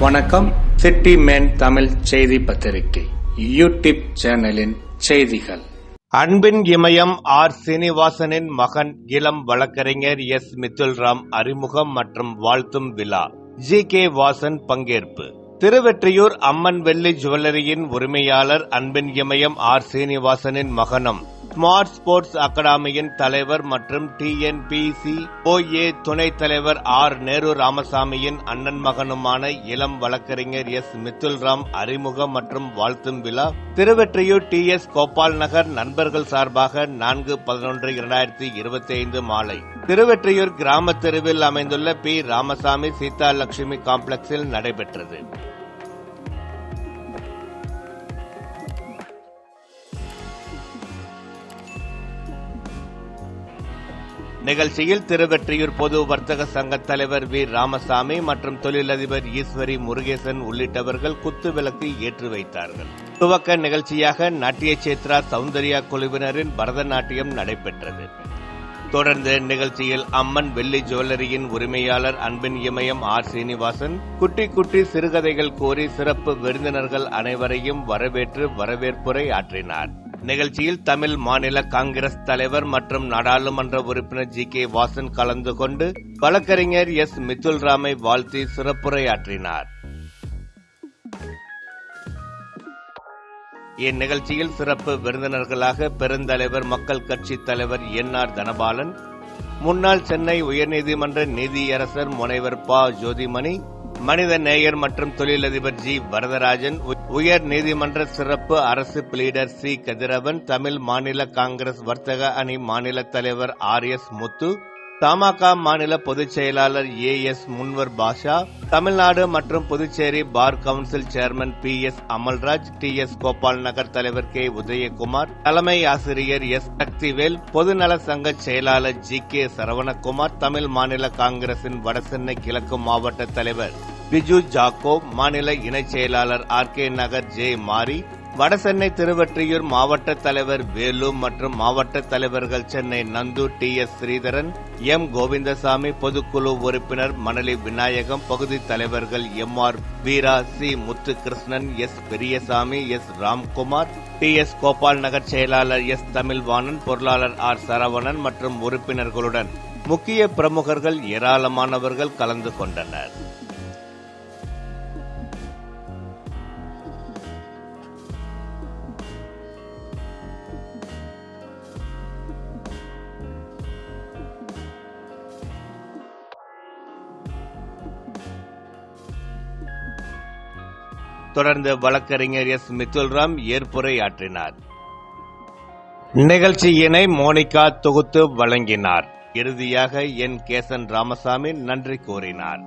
வணக்கம். City man Tamil செய்தி பத்திரிகை. யூடியூப் சேனலின் செய்திகள். அன்பின் இமயம் ஆர் சீனிவாசனின் மகன் இளம் வழக்கறிஞர் எஸ் மித்துல்ராம் அறிமுகம் மற்றும் வாழ்த்தும் விழா. ஜி கே வாசன் பங்கேற்பு. திருவெற்றியூர் அம்மன் வெள்ளி ஜுவல்லரியின் உரிமையாளர் அன்பின் இமயம் ஆர் சீனிவாசனின் மகனும் ஸ்மார்ட் ஸ்போர்ட்ஸ் அகாடமியின் தலைவர் மற்றும் டிஎன்பிசி ஓஏ துணைத் தலைவர் ஆர். நேரு ராமசாமியின் அண்ணன் மகனுமான இளம் வழக்கறிஞர் எஸ். மித்துல்ராம் அறிமுகம் மற்றும் வாழ்த்தும் விழா. திருவெற்றியூர் டி. எஸ். கோபால் நகர் நண்பர்கள் சார்பாக நான்கு பதினொன்று இரண்டாயிரத்தி இருபத்தி ஐந்து மாலை. திருவெற்றியூர் கிராம தெருவில் அமைந்துள்ள பி. ராமசாமி சீதா லட்சுமி காம்ப்ளெக்ஸில் நடைபெற்றது. நிகழ்ச்சியில் திருவெற்றியூர் பொது வர்த்தக சங்க தலைவர் வி. ராமசாமி மற்றும் தொழிலதிபர் ஈஸ்வரி முருகேசன் உள்ளிட்டவர்கள் குத்துவிளக்கு ஏற்றி வைத்தார்கள். துவக்க நிகழ்ச்சியாக நாட்டிய சேத்ரா சௌந்தர்யா குழுவினரின் பரதநாட்டியம் நடைபெற்றது. தொடர்ந்து நிகழ்ச்சியில் அம்மன் வெள்ளி ஜுவல்லரியின் உரிமையாளர் அன்பின் இமயம் ஆர். சீனிவாசன் குட்டி குட்டி சிறுகதைகள் கோரி சிறப்பு விருந்தினர்கள் அனைவரையும் வரவேற்று வரவேற்புரை ஆற்றினார். நிகழ்ச்சியில் தமிழ் மாநில காங்கிரஸ் தலைவர் மற்றும் நாடாளுமன்ற உறுப்பினர் ஜி கே வாசன் கலந்து கொண்டு வழக்கறிஞர் எஸ் மித்துல் ராமை வாழ்த்தி சிறப்புரையாற்றினார். இந்நிகழ்ச்சியில் சிறப்பு விருந்தினர்களாக பெருந்தலைவர் மக்கள் கட்சி தலைவர் என் ஆர் தனபாலன் முன்னாள் சென்னை உயர்நீதிமன்ற நீதியரசர் முனைவர் ப ஜோதிமணி மனித நேயர் மற்றும் தொழிலதிபர் ஜி வரதராஜன் உயர் நீதிமன்ற சிறப்பு அரசு பிளீடர் சி. கதிரவன் தமிழ் மாநில காங்கிரஸ் வர்த்தக அணி மாநில தலைவர் ஆர். எஸ். முத்து தமாக மாநில பொதுச் செயலாளர் ஏ. எஸ். முன்வர் பாஷா தமிழ்நாடு மற்றும் Puducherry bar council chairman P. S. Amalraj T. S. Gopal Nagar தலைவர் கே. உதயகுமார் தலைமை ஆசிரியர் எஸ். சக்திவேல் பொதுநல சங்க செயலாளர் ஜி. கே. சரவணகுமார் தமிழ் மாநில காங்கிரசின் வடசென்னை கிழக்கு மாவட்ட தலைவர் பிஜு ஜாக்கோப் மாநில இணைச் செயலாளர் ஆர். கே. நகர் ஜே. மாரி வடசென்னை திருவற்றியூர் மாவட்ட தலைவர் வேலு மற்றும் மாவட்ட தலைவர்கள் Chennai Nandhu T. S. Sridharan M. Govindasamy பொதுக்குழு உறுப்பினர் மணலி விநாயகம் பகுதி தலைவர்கள் M. R. Veera C. Muthukrishnan S. Periyasamy S. Ramkumar T. S. Gopal Nagar செயலாளர் எஸ். தமிழ்வாணன் பொருளாளர் ஆர். சரவணன் மற்றும் உறுப்பினர்களுடன் முக்கிய பிரமுகர்கள் ஏராளமானவர்கள் கலந்து கொண்டனர். தொடர்ந்து வழக்கறிஞர் எஸ் மித்துல்ராம் ஏற்புரையாற்றினார். நிகழ்ச்சியினை மோனிகா தொகுத்து வழங்கினார். இறுதியாக என் கேசன் ராமசாமி நன்றி கூறினார்.